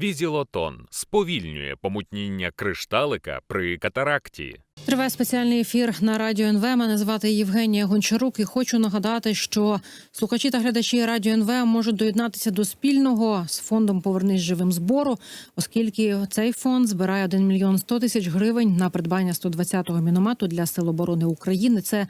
Візілотон сповільнює помутніння кришталика при катаракті. Триває спеціальний ефір на радіо НВ. Мене звати Євгенія Гончарук. І хочу нагадати, що слухачі та глядачі радіо НВ можуть доєднатися до спільного з фондом Повернись живим збору, оскільки цей фонд збирає 1 мільйон 100 тисяч гривень на придбання 120-го міномету для Сил оборони України. Це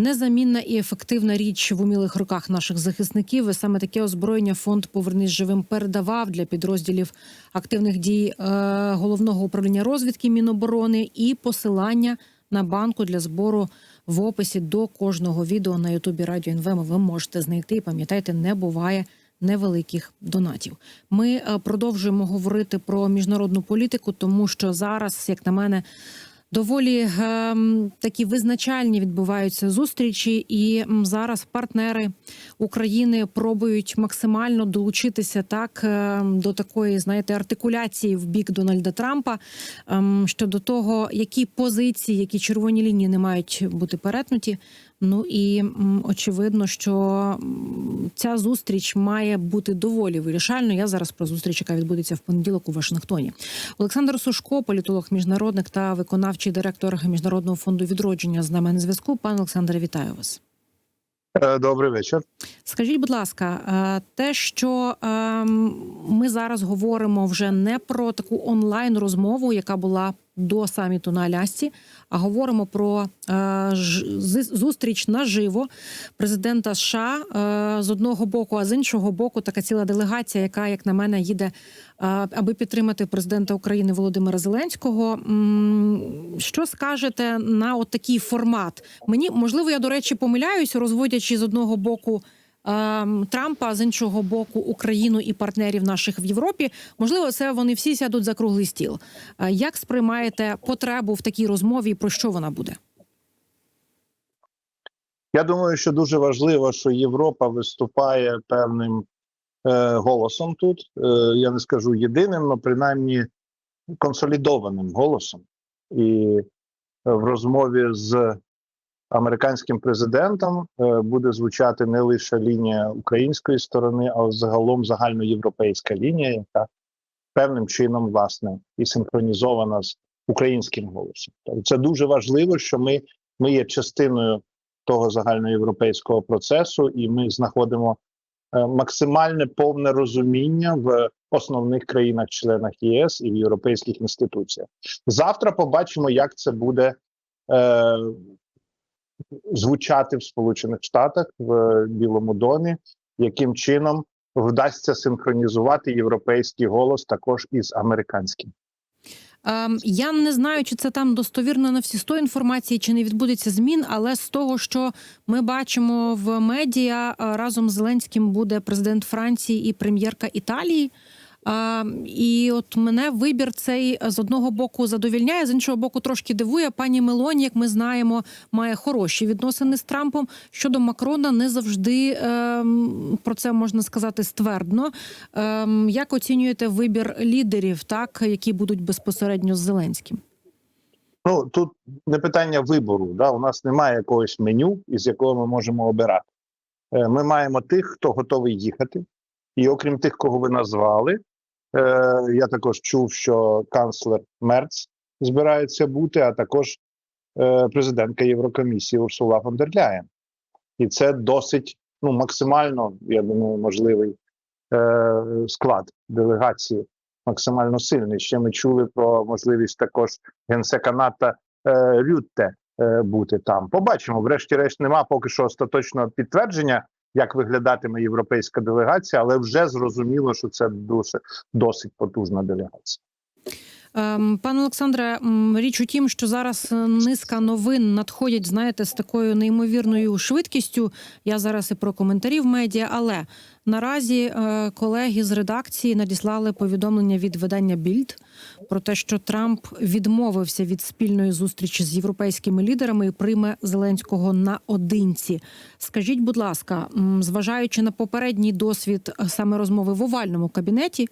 незамінна і ефективна річ в умілих руках наших захисників. І саме таке озброєння фонд Повернись живим передавав для підрозділів активних дій е, головного управління розвідки Міноборони і посилання на банку для збору в описі до кожного відео на Ютубі Радіо НВ ви можете знайти. І Пам'ятайте, не буває невеликих донатів. Ми е, продовжуємо говорити про міжнародну політику, тому що зараз, як на мене, доволі ем, такі визначальні відбуваються зустрічі, і зараз партнери України пробують максимально долучитися так ем, до такої, знаєте, артикуляції в бік Дональда Трампа ем, щодо того, які позиції, які червоні лінії не мають бути перетнуті. Ну і очевидно, що ця зустріч має бути доволі вирішальною. Я зараз про зустріч, яка відбудеться в понеділок у Вашингтоні. Олександр Сушко, політолог, міжнародник та виконавчий директор міжнародного фонду відродження з нами на зв'язку. Пане Олександре, вітаю вас. Е, Добрий вечір. Скажіть, будь ласка, е, те, що ем, ми зараз говоримо вже не про таку онлайн розмову, яка була до саміту на Алясці, а говоримо про е, зустріч наживо президента США е, з одного боку, а з іншого боку, така ціла делегація, яка, як на мене, їде е, аби підтримати президента України Володимира Зеленського. Що скажете на такий формат? Мені можливо, я до речі помиляюсь, розводячи з одного боку. Ем, Трампа з іншого боку Україну і партнерів наших в Європі. Можливо, це вони всі сядуть за круглий стіл. Е, Як сприймаєте потребу в такій розмові? Про що вона буде? Я думаю, що дуже важливо, що Європа виступає певним е, голосом тут. Е, я не скажу єдиним, але принаймні консолідованим голосом. І в розмові з американським президентом е, буде звучати не лише лінія української сторони, а загалом загальноєвропейська лінія, яка певним чином власне і синхронізована з українським голосом. Тобто Це дуже важливо, що ми, ми є частиною того загальноєвропейського процесу, і ми знаходимо е, максимальне повне розуміння в основних країнах-членах ЄС і в європейських інституціях. Завтра побачимо, як це буде е, звучати в Сполучених Штатах в Білому домі, яким чином вдасться синхронізувати європейський голос також із американським. Ем, Я не знаю, чи це там достовірно на всі 100 інформації, чи не відбудеться змін, але з того, що ми бачимо в медіа, е, разом з Зеленським буде президент Франції і прем'єрка Італії. І от мене вибір цей з одного боку задовільняє, з іншого боку, трошки дивує. Пані Мелоні, як ми знаємо, має хороші відносини з Трампом. Щодо Макрона, не завжди ем, про це можна сказати ствердно. Ем, як оцінюєте вибір лідерів, так які будуть безпосередньо з Зеленським? Ну тут не питання вибору. Да? У нас немає якогось меню, із якого ми можемо обирати. Е, Ми маємо тих, хто готовий їхати, і окрім тих, кого ви назвали, е, я також чув, що канцлер Мерц збирається бути, а також е, президентка Єврокомісії Урсула фон дер Ляєн. І це досить ну максимально, я думаю, можливий е, склад делегації максимально сильний. Ще ми чули про можливість також генсека НАТО е, Рютте е, бути там. Побачимо. Врешті-решт, нема поки що остаточного підтвердження, як виглядатиме європейська делегація, але вже зрозуміло, що це досить, досить потужна делегація. Ем, Пане Олександре, річ у тім, що зараз е, низка новин надходять, знаєте, з такою неймовірною швидкістю. Я зараз і про коментарі в медіа, але наразі е, колеги з редакції надіслали повідомлення від видання Більд про те, що Трамп відмовився від спільної зустрічі з європейськими лідерами і прийме Зеленського наодинці. Скажіть, будь ласка, зважаючи на попередній досвід е, саме розмови в овальному кабінеті.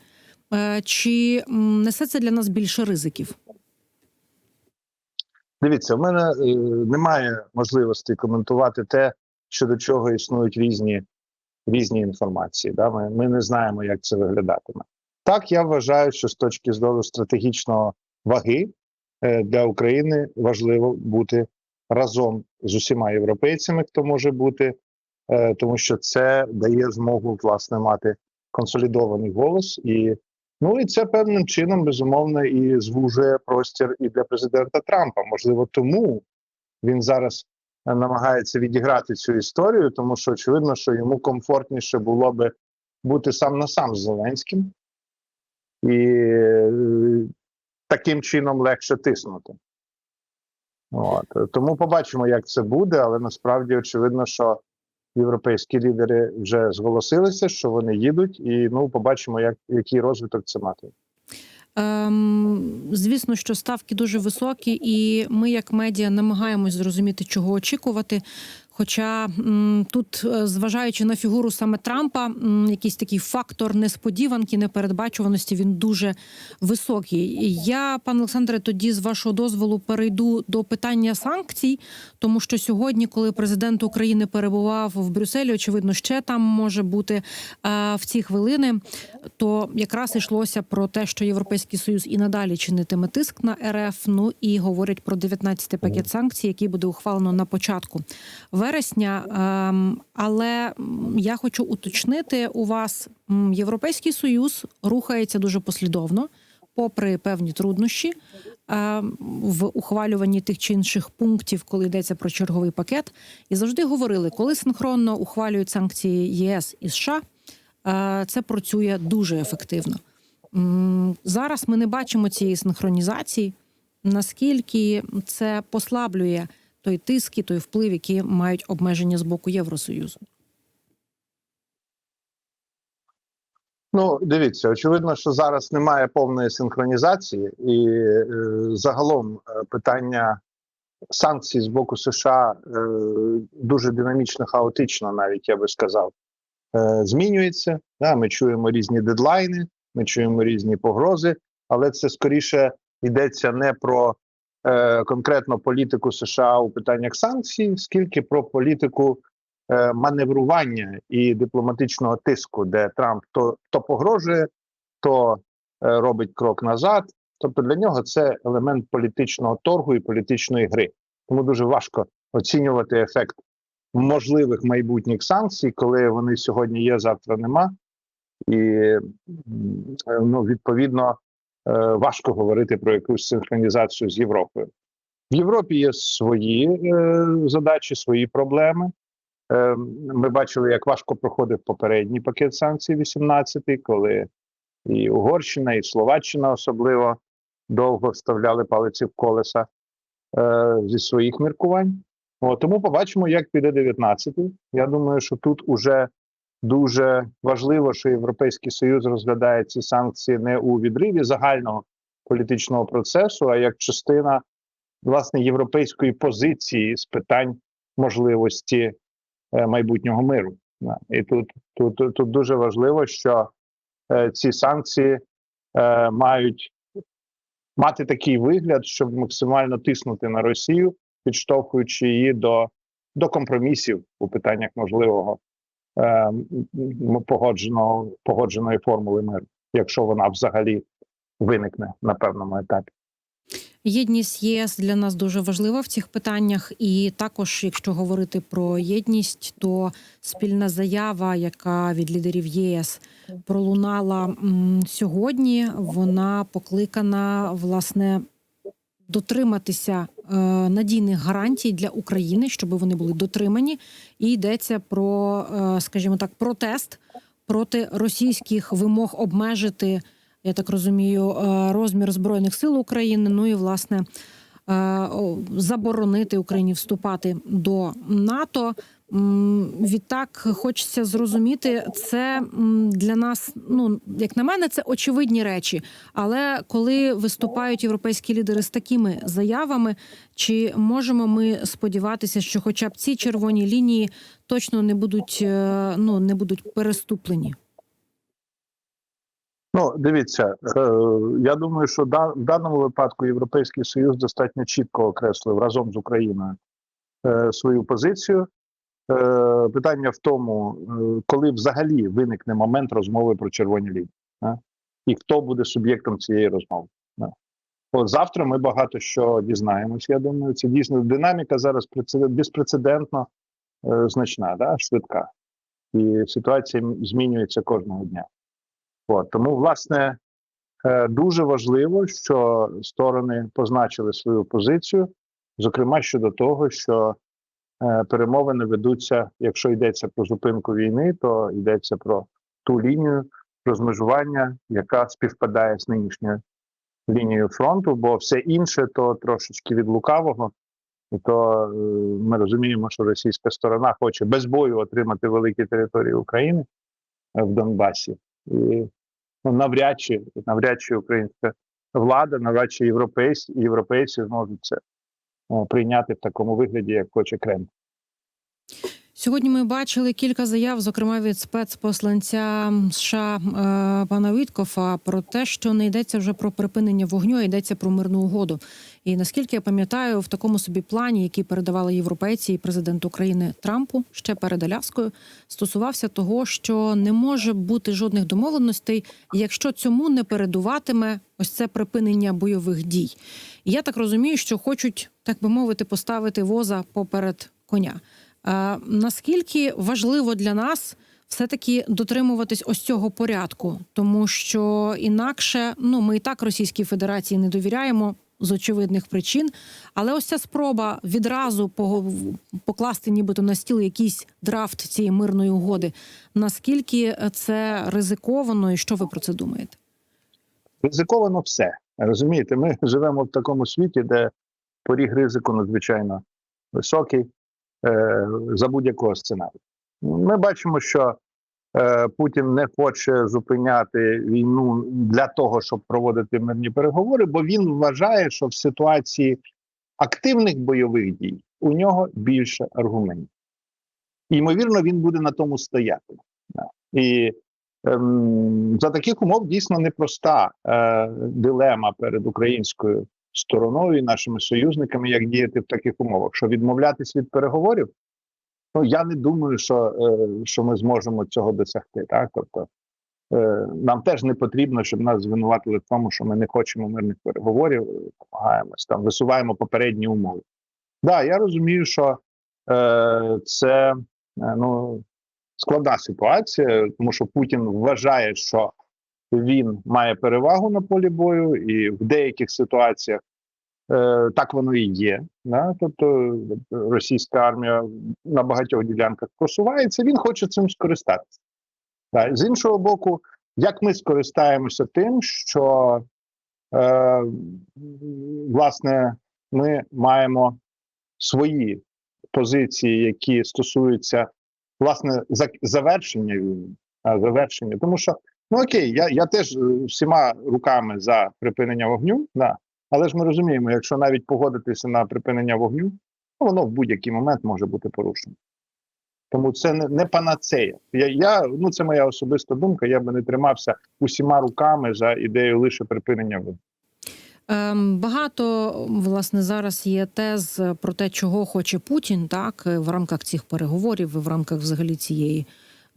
Е, Чи несе це для нас більше ризиків? Дивіться, в мене е, немає можливості коментувати те, щодо чого існують різні різні інформації. Да? Ми, ми не знаємо, як це виглядатиме. Так, я вважаю, що з точки зору стратегічного ваги е, для України важливо бути разом з усіма європейцями, хто може бути, тому що це дає змогу власне мати консолідований голос, і ну і це певним чином безумовно і звужує простір і для президента Трампа. Можливо, тому він зараз е, намагається відіграти цю історію, тому що очевидно, що йому комфортніше було би бути сам на сам з Зеленським і е, таким чином легше тиснути. От. Тому побачимо, як це буде, але насправді очевидно, що європейські лідери вже зголосилися, що вони їдуть, і ну побачимо, як який розвиток це мати. Ем, звісно, що ставки дуже високі, і ми, як медіа, намагаємось зрозуміти, чого очікувати. Хоча тут, е, зважаючи на фігуру саме Трампа, якийсь такий фактор несподіванки, непередбачуваності він дуже високий. Я, пане Олександре, тоді з вашого дозволу перейду до питання санкцій, тому що сьогодні, коли президент України перебував в Брюсселі, очевидно, ще там може бути е, в ці хвилини, то якраз йшлося про те, що Європейський Союз і надалі чинитиме тиск на РФ. Ну і говорять про 19-й пакет санкцій, який буде ухвалено на початку вересня. Ем, Але я хочу уточнити у вас, Європейський Союз рухається дуже послідовно, попри певні труднощі ем, в ухвалюванні тих чи інших пунктів, коли йдеться про черговий пакет, і завжди говорили, коли синхронно ухвалюють санкції єС і США, е, це працює дуже ефективно. Зараз ми не бачимо цієї синхронізації. Наскільки це послаблює той тиск і той вплив, які мають обмеження з боку Євросоюзу? Ну, дивіться, очевидно, що зараз немає повної синхронізації, і е, загалом е, питання санкцій з боку США е, дуже динамічно, хаотично, навіть я би сказав, е, змінюється. Да, ми чуємо різні дедлайни, ми чуємо різні погрози, але це скоріше йдеться не про е, конкретно політику США у питаннях санкцій, скільки про політику е, маневрування і дипломатичного тиску, де Трамп то, то погрожує, то е, робить крок назад. Тобто для нього це елемент політичного торгу і політичної гри. Тому дуже важко оцінювати ефект можливих майбутніх санкцій, коли вони сьогодні є, завтра нема. І е, ну, відповідно важко говорити про якусь синхронізацію з Європою. В Європі є свої е, задачі, свої проблеми. Е, Ми бачили, як важко проходив попередній пакет санкцій, 18-й, коли і Угорщина, і Словаччина особливо довго вставляли палиці в колеса е, зі своїх міркувань. О, тому побачимо, як піде 19-й. Я думаю, що тут уже дуже важливо, що Європейський Союз розглядає ці санкції не у відриві загального політичного процесу, а як частина власне європейської позиції з питань можливості е, майбутнього миру. І тут, тут, тут, дуже важливо, що е, ці санкції е, мають мати такий вигляд, щоб максимально тиснути на Росію, підштовхуючи її до, до компромісів у питаннях можливого е, погодженого погодженої формули миру, якщо вона взагалі виникне на певному етапі. Єдність ЄС для нас дуже важлива в цих питаннях, і також, якщо говорити про єдність, то спільна заява, яка від лідерів ЄС пролунала сьогодні, вона покликана власне дотриматися надійних гарантій для України, щоб вони були дотримані, і йдеться про, е, скажімо так, протест проти російських вимог обмежити я так розумію, е, розмір збройних сил України. Ну і власне е, заборонити Україні вступати до НАТО. Відтак хочеться зрозуміти, це для нас, ну як на мене, це очевидні речі. Але коли виступають європейські лідери з такими заявами, чи можемо ми сподіватися, що, хоча б ці червоні лінії точно не будуть е, ну не будуть переступлені? Ну, дивіться, е, я думаю, що да, в даному випадку Європейський Союз достатньо чітко окреслив разом з Україною е, свою позицію. Е, питання в тому, е, коли взагалі виникне момент розмови про червоні лінії. А? і хто буде суб'єктом цієї розмови. Да. От завтра ми багато що дізнаємось. Я думаю, це дійсно динаміка зараз безпрецедентно е, значна, да, швидка. І ситуація змінюється кожного дня. От, тому, власне, дуже важливо, що сторони позначили свою позицію, зокрема щодо того, що перемовини ведуться, якщо йдеться про зупинку війни, то йдеться про ту лінію розмежування, яка співпадає з нинішньою лінією фронту, бо все інше то трошечки від лукавого. І то е, ми розуміємо, що російська сторона хоче без бою отримати великі території України е, в Донбасі. І ну, навряд чи навряд чи українська влада, навряд чи європейці, європейці зможуть це е, прийняти в такому вигляді, як хоче Кремль. Сьогодні ми бачили кілька заяв, зокрема від спецпосланця США е, пана Віткофа, про те, що не йдеться вже про припинення вогню, а йдеться про мирну угоду. І наскільки я пам'ятаю, в такому собі плані, який передавали європейці і президент України Трампу ще перед Аляскою, стосувався того, що не може бути жодних домовленостей, якщо цьому не передуватиме ось це припинення бойових дій. І я так розумію, що хочуть, так би мовити, поставити воза поперед коня. Е, наскільки важливо для нас все-таки дотримуватись ось цього порядку, тому що інакше ну ми і так Російській Федерації не довіряємо з очевидних причин, але ось ця спроба відразу покласти нібито на стіл якийсь драфт цієї мирної угоди. Наскільки це ризиковано, і що ви про це думаєте? Ризиковано все. Розумієте, ми живемо в такому світі, де поріг ризику надзвичайно високий за будь-якого сценарію. Ми бачимо, що е, Путін не хоче зупиняти війну для того, щоб проводити мирні переговори, бо він вважає, що в ситуації активних бойових дій у нього більше аргументів. І, ймовірно, він буде на тому стояти. І ем, за таких умов дійсно непроста е, дилема перед українською стороною і нашими союзниками, як діяти в таких умовах. Що відмовлятись від переговорів? Ну я не думаю, що, е, що ми зможемо цього досягти. Так, тобто е, нам теж не потрібно, щоб нас звинуватили в тому, що ми не хочемо мирних переговорів, намагаємось там, висуваємо попередні умови. Да, я розумію, що е, це е, ну складна ситуація, тому що Путін вважає, що він має перевагу на полі бою, і в деяких ситуаціях е, так воно і є. Да? Тобто російська армія на багатьох ділянках просувається, він хоче цим скористатися. Да? З іншого боку, як ми скористаємося тим, що е, власне ми маємо свої позиції, які стосуються власне завершення війни, завершення, тому що ну окей, я, я теж е, всіма руками за припинення вогню, да, але ж ми розуміємо, якщо навіть погодитися на припинення вогню, ну, воно в будь-який момент може бути порушено. Тому це не, не панацея. Я, я, ну це моя особиста думка. Я би не тримався усіма руками за ідею лише припинення вогню. Ем, Багато власне зараз є тез про те, чого хоче Путін, так в рамках цих переговорів, в рамках взагалі цієї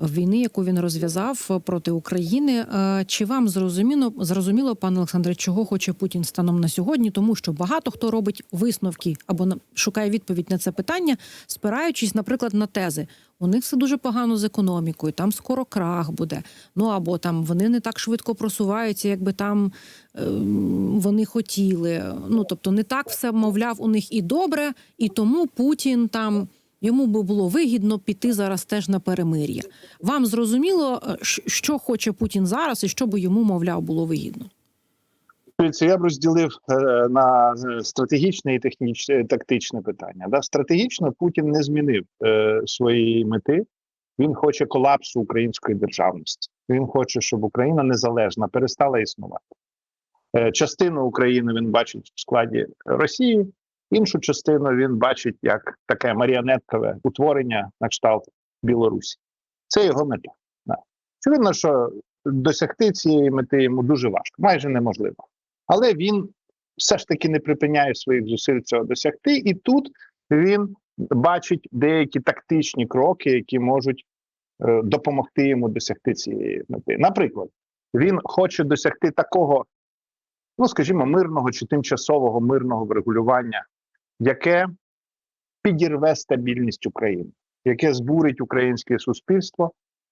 війни, яку він розв'язав проти України. Е, Чи вам зрозуміло, зрозуміло, пане Олександре, чого хоче Путін станом на сьогодні? Тому що багато хто робить висновки або шукає відповідь на це питання, спираючись, наприклад, на тези. У них все дуже погано з економікою, там скоро крах буде. Ну або там вони не так швидко просуваються, якби там ем, вони хотіли. Ну тобто, не так все мовляв у них і добре, і тому Путін там йому би було вигідно піти зараз теж на перемир'я. Вам зрозуміло, е, що хоче Путін зараз, і що би йому, мовляв, було вигідно? Я б розділив е, на е, стратегічне і технічне тактичне питання. Да? Стратегічно Путін не змінив е, своєї мети. Він хоче колапсу української державності. Він хоче, щоб Україна незалежна перестала існувати. Частину України він бачить в складі Росії, іншу частину він бачить як таке маріонеткове утворення на кшталт Білорусі. Це його мета. Очевидно, що досягти цієї мети йому дуже важко, майже неможливо але він все ж таки не припиняє своїх зусиль цього досягти, і тут він бачить деякі тактичні кроки, які можуть е, допомогти йому досягти цієї мети. Наприклад, він хоче досягти такого, ну скажімо, мирного чи тимчасового мирного врегулювання, яке підірве стабільність України, яке збурить українське суспільство,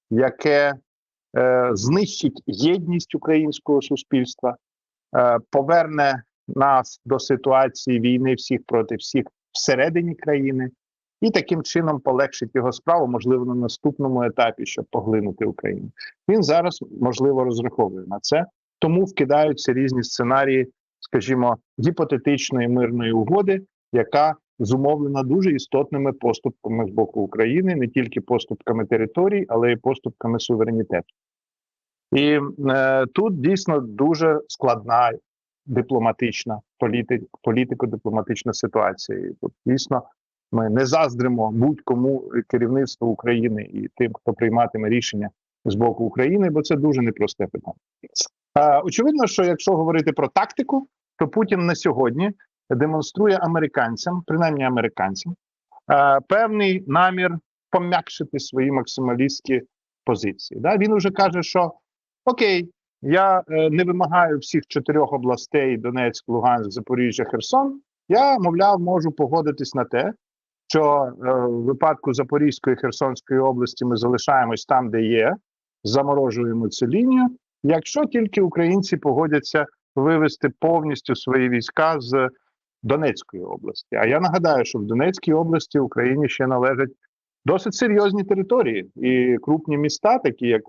яке е, знищить єдність українського суспільства, е, поверне нас до ситуації війни всіх проти всіх всередині країни, і таким чином полегшить його справу, можливо, на наступному етапі, щоб поглинути Україну. Він зараз можливо розраховує на це, тому вкидаються різні сценарії, скажімо, гіпотетичної мирної угоди, яка зумовлена дуже істотними поступками з боку України, не тільки поступками територій, але й поступками суверенітету. І е, тут дійсно дуже складна дипломатична політик, політико-дипломатична ситуація. Тут дійсно ми не заздримо будь-кому керівництву України і тим, хто прийматиме рішення з боку України, бо це дуже непросте питання. Е, очевидно, що якщо говорити про тактику, то Путін на сьогодні демонструє американцям, принаймні американцям, е, певний намір пом'якшити свої максималістські позиції. Він вже каже, що окей, я е, не вимагаю всіх чотирьох областей: Донецьк, Луганськ, Запоріжжя, Херсон. Я, мовляв, можу погодитись на те, що е, в випадку Запорізької Херсонської області ми залишаємось там, де є, заморожуємо цю лінію. Якщо тільки українці погодяться вивести повністю свої війська з Донецької області. А я нагадаю, що в Донецькій області Україні ще належать досить серйозні території і крупні міста, такі як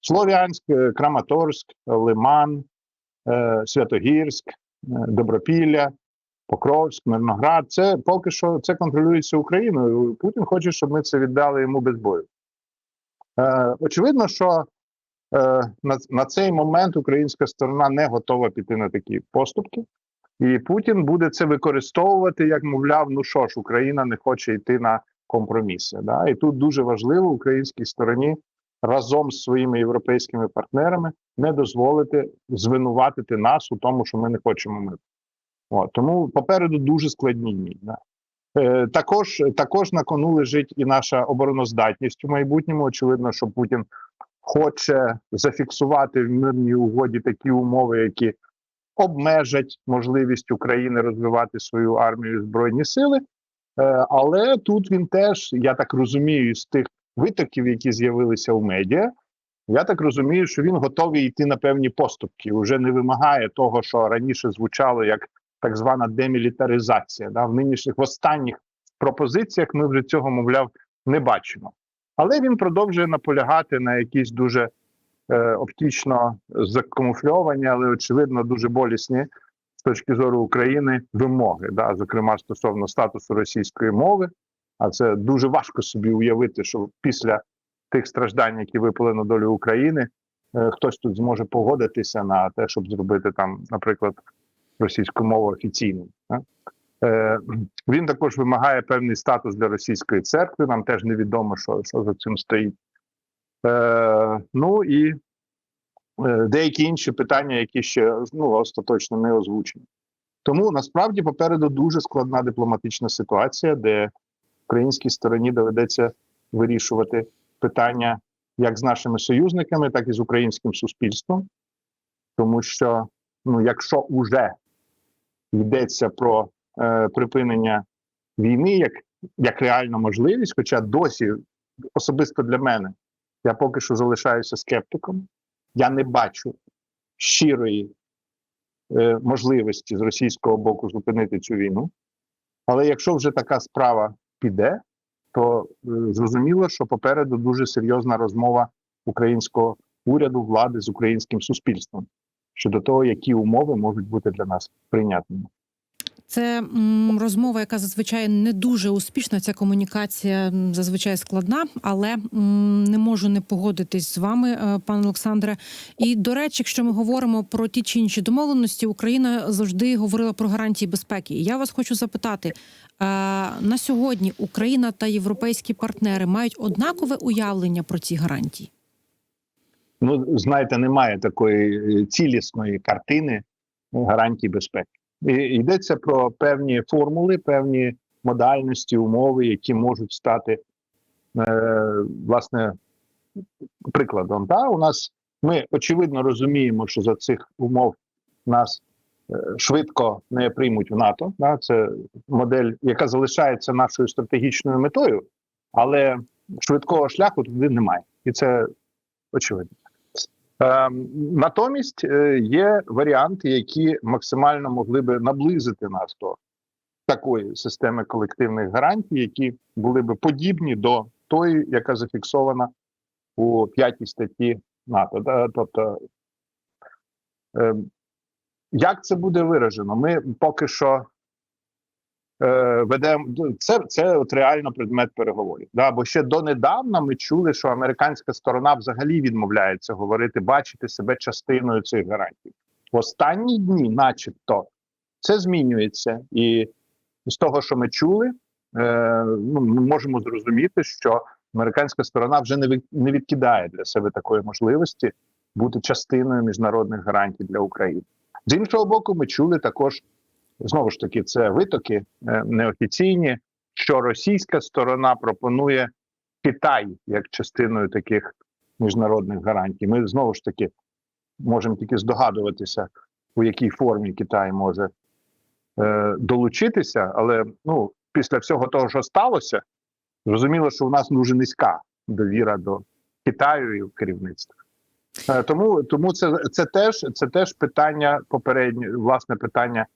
Слов'янськ, е, Краматорськ, Лиман, е, Святогірськ, е, Добропілля, Покровськ, Мирноград. Це поки що це контролюється Україною. Путін хоче, щоб ми це віддали йому без бою. Очевидно, що на, на цей момент українська сторона не готова піти на такі поступки. І Путін буде це використовувати, як мовляв, ну що ж, Україна не хоче йти на компроміси. Да? І тут дуже важливо українській стороні разом з своїми європейськими партнерами не дозволити звинуватити нас у тому, що ми не хочемо миру. От, тому попереду дуже складні дні. Да? Е, також, також на кону лежить і наша обороноздатність у майбутньому. Очевидно, що Путін хоче зафіксувати в мирній угоді такі умови, які обмежать можливість України розвивати свою армію і збройні сили. Е, але тут він теж, я так розумію, з тих витоків, які з'явилися в медіа, я так розумію, що він готовий йти на певні поступки. Уже не вимагає того, що раніше звучало як так звана демілітаризація. Да? В нинішніх в останніх пропозиціях ми вже цього, мовляв, не бачимо. Але він продовжує наполягати на якісь дуже е, оптично закамуфльовані, але очевидно дуже болісні з точки зору України вимоги, да, зокрема стосовно статусу російської мови. А це дуже важко собі уявити, що після тих страждань, які випали на долю України, е, хтось тут зможе погодитися на те, щоб зробити там, наприклад, російську мову офіційною. Е, він також вимагає певний статус для російської церкви. Нам теж невідомо, що, що за цим стоїть. Е, ну і е, деякі інші питання, які ще ну, остаточно не озвучені. Тому насправді попереду дуже складна дипломатична ситуація, де українській стороні доведеться вирішувати питання як з нашими союзниками, так і з українським суспільством. Тому що, ну, якщо уже йдеться про е, припинення війни як, як реальну можливість, хоча досі особисто для мене я поки що залишаюся скептиком, я не бачу щирої е, можливості з російського боку зупинити цю війну. Але якщо вже така справа піде, то е, зрозуміло, що попереду дуже серйозна розмова українського уряду влади з українським суспільством щодо того, які умови можуть бути для нас прийнятними. Це розмова, яка зазвичай не дуже успішна. Ця комунікація зазвичай складна, але не можу не погодитись з вами, е, пане Олександре. І до речі, якщо ми говоримо про ті чи інші домовленості, Україна завжди говорила про гарантії безпеки. І я вас хочу запитати: е, на сьогодні Україна та європейські партнери мають однакове уявлення про ці гарантії? Ну, знаєте, немає такої е, цілісної картини гарантій безпеки. Йдеться про певні формули, певні модальності, умови, які можуть стати е, власне прикладом. Та у нас Ми очевидно розуміємо, що за цих умов нас е, швидко не приймуть в НАТО. Да? Це модель, яка залишається нашою стратегічною метою, але швидкого шляху туди немає, і це очевидно. Ем, натомість е, є варіанти, які максимально могли би наблизити нас до такої системи колективних гарантій, які були би подібні до тої, яка зафіксована у п'ятій статті НАТО. Тобто, е, як це буде виражено? Ми поки що ведемо це, це от реально предмет переговорів. Да? Бо ще донедавна ми чули, що американська сторона взагалі відмовляється говорити, бачити себе частиною цих гарантій. В останні дні, начебто, це змінюється, і з того, що ми чули, е, ну, ми можемо зрозуміти, що американська сторона вже не не відкидає для себе такої можливості бути частиною міжнародних гарантій для України. З іншого боку, ми чули також знову ж таки це витоки е, неофіційні, що російська сторона пропонує Китай як частиною таких міжнародних гарантій. Ми знову ж таки можемо тільки здогадуватися, у якій формі Китай може е, долучитися, але ну після всього того, що сталося, зрозуміло, що у нас дуже низька довіра до Китаю і керівництва. Е, Тому, тому це, це теж це теж питання попереднє, власне питання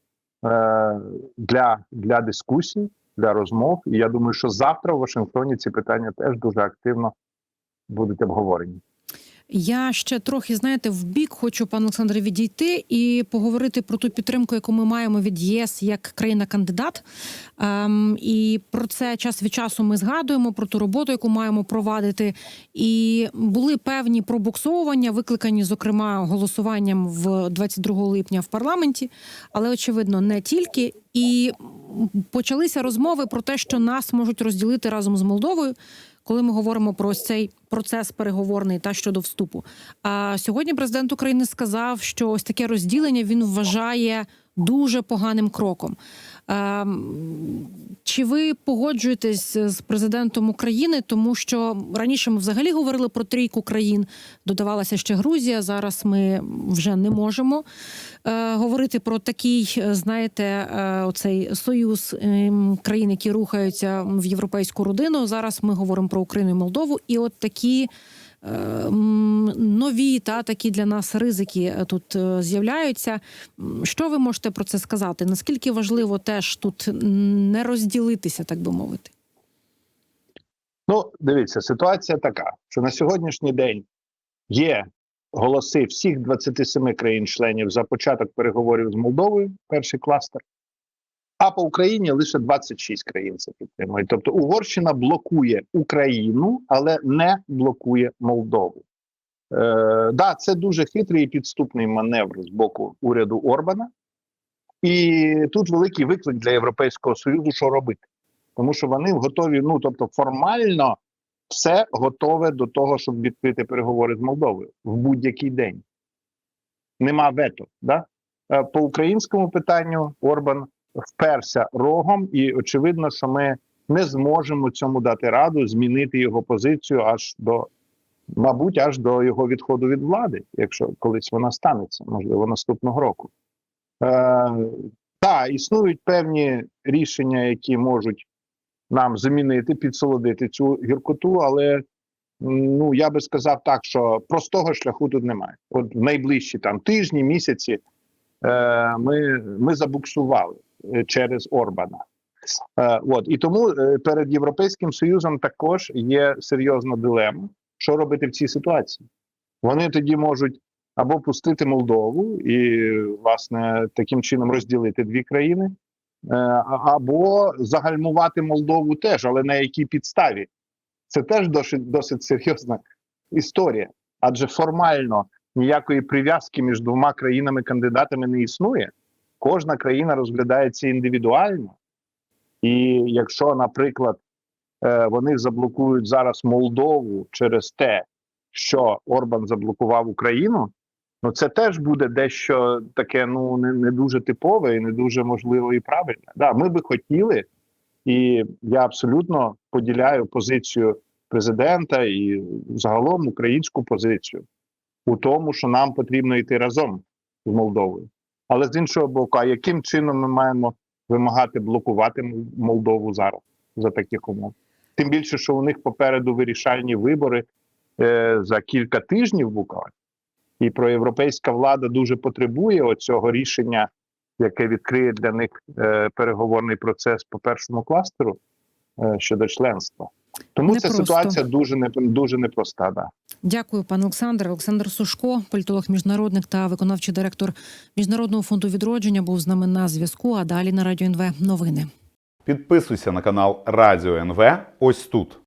для, для дискусій, для розмов. І я думаю, що завтра в Вашингтоні ці питання теж дуже активно будуть обговорені. Я ще трохи знаєте в бік хочу, пане Олександре, відійти і поговорити про ту підтримку, яку ми маємо від ЄС як країна-кандидат. Ем, і про це час від часу ми згадуємо про ту роботу, яку маємо провадити. І були певні пробуксовування, викликані, зокрема, голосуванням в 22 липня в парламенті, але очевидно не тільки. І почалися розмови про те, що нас можуть розділити разом з Молдовою коли ми говоримо про цей процес переговорний та щодо вступу. А сьогодні президент України сказав, що ось таке розділення він вважає дуже поганим кроком. Ем, Чи ви погоджуєтесь з президентом України, тому що раніше ми взагалі говорили про трійку країн, додавалася ще Грузія. Зараз ми вже не можемо е, говорити про такий, е, знаєте, е, оцей союз е, країн, які рухаються в європейську родину. Зараз ми говоримо про Україну і Молдову, і от такі. Нові та такі для нас ризики е, тут е, з'являються. Що ви можете про це сказати? Наскільки важливо теж тут не розділитися, так би мовити? Ну, дивіться, ситуація така, що на сьогоднішній день є голоси всіх 27 країн-членів за початок переговорів з Молдовою, перший кластер. А по Україні лише 26 країн це підтримують. Тобто Угорщина блокує Україну, але не блокує Молдову. Е, да, це дуже хитрий і підступний маневр з боку уряду Орбана. І тут великий виклик для Європейського Союзу, що робити. Тому що вони готові, ну тобто, формально все готове до того, щоб відкрити переговори з Молдовою в будь-який день. Нема вето. Да? Е, По українському питанню Орбан вперся рогом, і очевидно, що ми не зможемо цьому дати раду, змінити його позицію аж до, мабуть, аж до його відходу від влади, якщо колись вона станеться, можливо, наступного року. Е, так, існують певні рішення, які можуть нам замінити, підсолодити цю гіркоту, але ну я би сказав так, що простого шляху тут немає. От в найближчі там тижні, місяці е, ми, ми забуксували через Орбана. Е, от і тому е, перед Європейським Союзом також є серйозна дилема, що робити в цій ситуації. Вони тоді можуть або пустити Молдову і, власне, таким чином розділити дві країни, е, або загальмувати Молдову теж, але на якій підставі? Це теж досить, досить серйозна історія, адже формально ніякої прив'язки між двома країнами-кандидатами не існує. Кожна країна розглядається індивідуально. І якщо, наприклад, е, вони заблокують зараз Молдову через те, що Орбан заблокував Україну, ну це теж буде дещо таке, ну не, не дуже типове і не дуже можливо і правильне. Да, ми би хотіли, і я абсолютно поділяю позицію президента і загалом українську позицію. у тому, що нам потрібно йти разом з Молдовою. Але з іншого боку, а яким чином ми маємо вимагати блокувати Молдову зараз за таких умов? Тим більше, що у них попереду вирішальні вибори е, за кілька тижнів буквально. І проєвропейська влада дуже потребує оцього рішення, яке відкриє для них е, переговорний процес по першому кластеру е, щодо членства. Тому ця Непросто. ситуація дуже не дуже непроста. Да. Дякую, пане Олександр. Олександр Сушко, політолог міжнародник та виконавчий директор Міжнародного фонду відродження, був з нами на зв'язку. А далі на радіо НВ новини. Підписуйся на канал Радіо НВ ось тут.